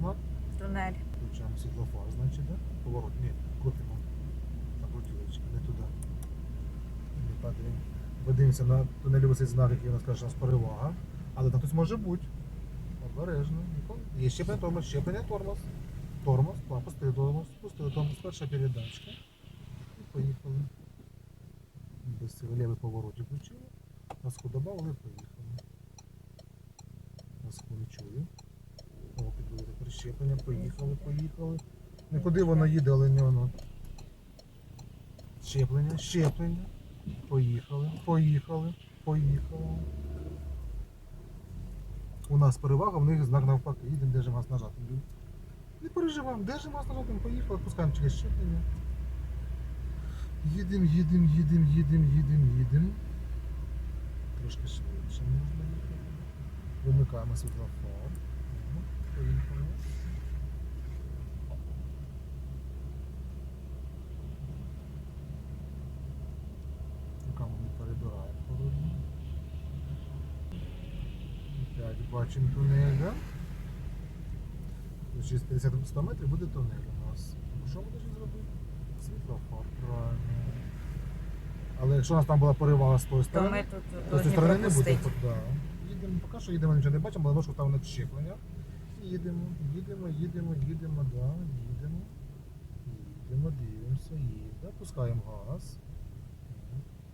знак. Тунель. Включаємо світлофар, значить, да? Поворот, ні, крутимо. Накрутілочка, не туди. Не падаємо. Подивимося на тунелі висить знак, який у нас каже, що у нас перевага. Але там хтось може бути. Обережно. Є щеплення тормоз, щеплення тормоз. Тормоз, пустили тормоз, пустили тормоз, перша передачка. І поїхали. Без лівий поворотик включили. Газку додали, поїхали. Газку не чую. О, підвели прищеплення, поїхали, поїхали. Не куди воно їде, але не воно. Щеплення, щеплення. Поїхали, поїхали, поїхали. У нас перевага, в них знак навпаки. Їдемо, держимо газ нажатим. блін. Не переживаємо, держимо газ нажатим, поїхали, пускаємо через щеплення. Їдемо, їдемо, їдемо, їдемо, їдемо, їдемо. Трошки швидше можна їхати. Вимикаємо світлофар. Бачимо тунель, да? Ну, Через 50-100 метрів буде тунель у нас. Ну, Що ми повинні зробити? Світлофар, правильно. Але якщо у нас там була перевага з тої То сторони, ми тут то з цієї сторони не буде. Да. Їдемо, поки що їдемо, нічого не бачимо, але ножку там не щеплення. Їдемо, їдемо, їдемо, їдемо, да, їдемо. Їдемо, дивимося, їдемо. Пускаємо газ.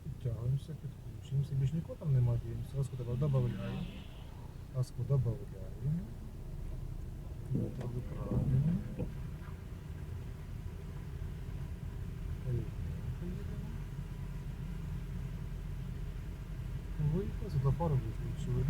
Підтягуємося, підключуємося. Більш нікого там немає, дивимося. Газку додаємо. Газку додаємо. Виправи правильно. Поїдемо. Виїхали, світлофари виключили.